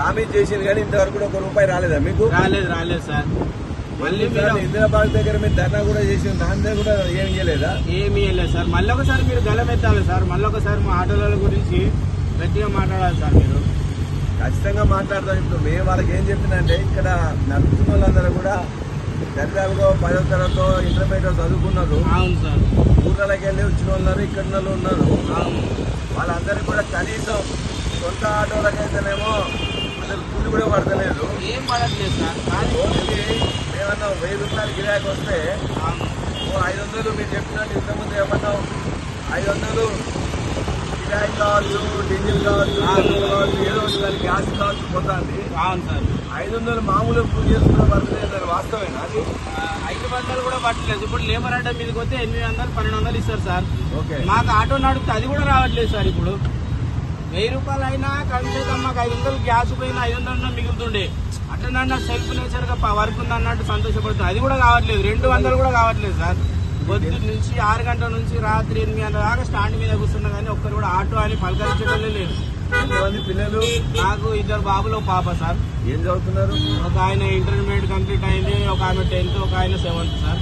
Promise చేసింది కానీ ఇంతవరకు కూడా ఒక రూపాయి రాలేదా మీకు? రాలేదు రాలేదు సార్. మళ్ళీ మీరు ఇందిరాబాద్ దగ్గర మీరు ధర్నా కూడా చేసి దాని కూడా ఏం చేయలేదా? ఏమీ లేదు సార్. మళ్ళీ ఒకసారి మీరు గలం ఎత్తాలి సార్. మళ్ళీ ఒకసారి మా ఆటోల గురించి గట్టిగా మాట్లాడాలి సార్ మీరు. ఖచ్చితంగా మాట్లాడతాం ఇప్పుడు. మేము వాళ్ళకి ఏం చెప్పిందంటే ఇక్కడ నడుపుతున్న వాళ్ళందరూ కూడా దరిదాపుగా పదో తరగతో ఇంటర్మీడియట్ చదువుకున్నారు. అవును సార్. ఊర్లకి వెళ్ళి వచ్చిన వాళ్ళు ఇక్కడ ఉన్నారు వాళ్ళందరికీ కూడా కనీసం సొంత ఆటోలకైతేనేమో కానీ రోజుకి ఏమన్నా వెయ్యి రూపాయలు గిరాకి వస్తే. ఓ ఐదు వందలు మీరు చెప్పినట్టు ఇంతకుముందు ఏమన్నా ఐదు వందలు కిరాయి కావచ్చు డీజిల్ కావచ్చు కావచ్చు ఏదో ఒకటి గ్యాస్ కావచ్చు పోతుంది. అవును సార్. ఐదు వందలు మామూలు కూలి చేసుకున్న పడతలేదు అది వాస్తవేనా అది? ఐదు వందలు కూడా పట్టలేదు. ఇప్పుడు లేబర్ అంటే మీదకి వస్తే ఎనిమిది వందలు పన్నెండు వందలు ఇస్తారు సార్. ఓకే. మాకు ఆటో నడిపితే అది కూడా రావట్లేదు సార్ ఇప్పుడు. వెయ్యి రూపాయలు అయినా కనీసం మాకు ఐదు వందలు గ్యాస్ పోయినా ఐదు వందలు మిగులుతుండే. అట్లా నన్ను సెల్ఫ్ నేచర్గా ప- వర్క్ ఉంది అన్నట్టు సంతోషపడుతుంది అది కూడా కావట్లేదు. రెండు వందలు కూడా కావట్లేదు సార్. పొద్దు నుంచి ఆరు గంటల నుంచి రాత్రి ఎనిమిది గంటల దాకా స్టాండ్ మీద కూర్చున్నా కానీ ఒక్కరు కూడా ఆటో అని పలకరించడం లేదు. ఎంతమంది పిల్లలు? నాకు ఇద్దరు బాబులు ఒక పాప సార్. ఏం చదువుతున్నారు? ఒక ఆయన ఇంటర్మీడియట్ కంప్లీట్ అయింది ఒక ఆమె టెన్త్ ఒక ఆయన సెవెంత్ సార్.